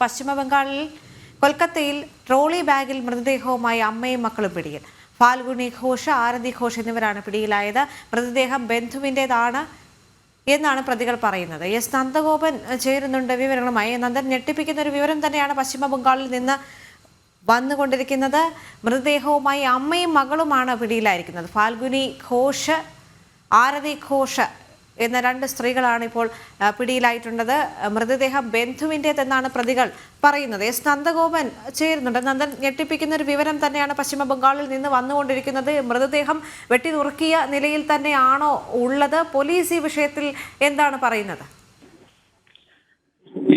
പശ്ചിമ ബംഗാളിൽ കൊൽക്കത്തയിൽ ട്രോളി ബാഗിൽ മൃതദേഹവുമായി അമ്മയും മക്കളും പിടിയിൽ. ഫാൽഗുണി ഘോഷ് ആരതി ഘോഷ് എന്നിവരാണ് പിടിയിലായത്. മൃതദേഹം ബന്ധുവിന്റെതാണ് എന്നാണ് പ്രതികൾ പറയുന്നത്. എസ്. നന്ദഗോപൻ ചേരുന്നുണ്ട് വിവരങ്ങളുമായി. നന്ദൻ ഞെട്ടിപ്പിക്കുന്ന ഒരു വിവരം തന്നെയാണ് പശ്ചിമ ബംഗാളിൽ നിന്ന് വന്നുകൊണ്ടിരിക്കുന്നത്. മൃതദേഹവുമായി അമ്മയും മകളുമാണ് പിടിയിലായിരിക്കുന്നത്. ഫാൽഗുനി ഘോഷ് ആരതി ഘോഷ് എന്ന രണ്ട് സ്ത്രീകളാണ് ഇപ്പോൾ പിടിയിലായിട്ടുള്ളത്. മൃതദേഹം ബന്ധുവിന്റെതെന്നാണ് പ്രതികൾ പറയുന്നത്. എസ്. നന്ദഗോപൻ ചേരുന്നുണ്ട്. നന്ദൻ ഞെട്ടിപ്പിക്കുന്ന ഒരു വിവരം തന്നെയാണ് പശ്ചിമ ബംഗാളിൽ നിന്ന് വന്നുകൊണ്ടിരിക്കുന്നത്. മൃതദേഹം വെട്ടി നുറുക്കിയ നിലയിൽ തന്നെയാണോ ഉള്ളത്? പോലീസ് ഈ വിഷയത്തിൽ എന്താണ് പറയുന്നത്?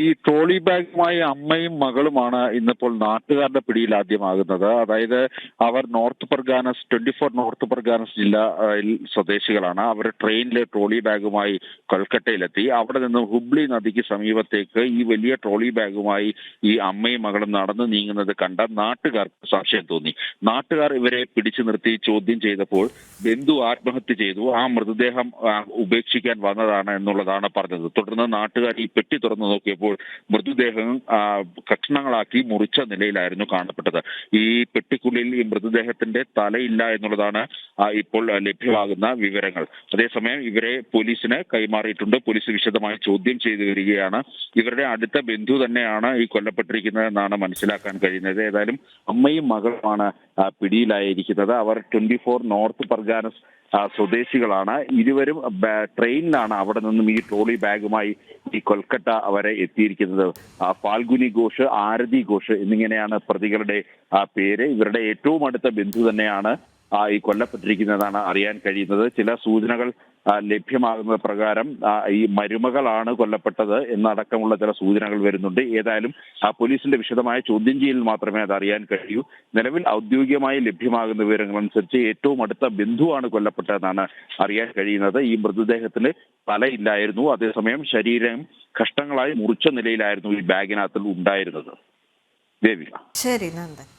ഈ ട്രോളി ബാഗുമായി അമ്മയും മകളുമാണ് ഇന്നിപ്പോൾ നാട്ടുകാരുടെ പിടിയിൽ ആദ്യമാകുന്നത്. അതായത് അവർ north Parganas twenty four north Parganas ജില്ലയിൽ സ്വദേശികളാണ്. അവർ ട്രെയിനിൽ ട്രോളി ബാഗുമായി കൊൽക്കട്ടയിലെത്തി. അവിടെ നിന്ന് ഹുബ്ലി നദിക്ക് സമീപത്തേക്ക് ഈ വലിയ ട്രോളി ബാഗുമായി ഈ അമ്മയും മകളും നടന്നു നീങ്ങുന്നത് കണ്ട നാട്ടുകാർക്ക് സംശയം തോന്നി. നാട്ടുകാർ ഇവരെ പിടിച്ചു നിർത്തി ചോദ്യം ചെയ്തപ്പോൾ ബന്ധു ആത്മഹത്യ ചെയ്തു. ആ മൃതദേഹം ഉപേക്ഷിക്കാൻ വന്നതാണ് എന്നുള്ളതാണ് പറഞ്ഞത്. തുടർന്ന് നാട്ടുകാർ ഈ പെട്ടി തുറന്നു നോക്കിയപ്പോൾ മൃതദേഹം കഷ്ണങ്ങളാക്കി മുറിച്ച നിലയിലായിരുന്നു കാണപ്പെട്ടത്. ഈ പെട്ടിക്കുള്ളിൽ ഈ മൃതദേഹത്തിന്റെ തലയില്ല എന്നുള്ളതാണ് ഇപ്പോൾ ലഭ്യമാകുന്ന വിവരങ്ങൾ. അതേസമയം ഇവരെ പോലീസിന് കൈമാറിയിട്ടുണ്ട്. പോലീസ് വിശദമായി ചോദ്യം ചെയ്തു വരികയാണ്. ഇവരുടെ അടുത്ത ബന്ധു തന്നെയാണ് ഈ കൊല്ലപ്പെട്ടിരിക്കുന്നത് എന്നാണ് മനസ്സിലാക്കാൻ കഴിയുന്നത്. ഏതായാലും അമ്മയും മകളുമാണ് പിടിയിലായിരിക്കുന്നത്. അവർ ട്വന്റി ഫോർ നോർത്ത് പർഗാനസ് സ്വദേശികളാണ്. ഇരുവരും ട്രെയിനിലാണ് അവിടെ നിന്നും ഈ ട്രോളി ബാഗുമായി ഈ കൊൽക്കട്ട വരെ എത്തിയിരിക്കുന്നത്. ഫാൽഗുനി ഘോഷ് ആരതി ഘോഷ് എന്നിങ്ങനെയാണ് പ്രതികളുടെ പേര്. ഇവരുടെ ഏറ്റവും അടുത്ത ബന്ധു തന്നെയാണ് ഈ കൊല്ലപ്പെട്ടിരിക്കുന്നതാണ് അറിയാൻ കഴിയുന്നത്. ചില സൂചനകൾ ലഭ്യമാകുന്ന പ്രകാരം ഈ മരുമകളാണ് കൊല്ലപ്പെട്ടത് എന്നടക്കമുള്ള ചില സൂചനകൾ വരുന്നുണ്ട്. ഏതായാലും ആ പോലീസിന്റെ വിശദമായ ചോദ്യം ചെയ്യലിൽ മാത്രമേ അത് അറിയാൻ കഴിയൂ. നിലവിൽ ഔദ്യോഗികമായി ലഭ്യമാകുന്ന വിവരങ്ങൾ അനുസരിച്ച് ഏറ്റവും അടുത്ത ബന്ധുവാണ് കൊല്ലപ്പെട്ടതെന്നാണ് അറിയാൻ കഴിയുന്നത്. ഈ മൃതദേഹത്തിന് തലയില്ലായിരുന്നു. അതേസമയം ശരീരം കഷ്ടങ്ങളായി മുറിച്ച നിലയിലായിരുന്നു ഈ ബാഗിനകത്തിൽ ഉണ്ടായിരുന്നത്. ദേവിക ശരി നന്ദൻ.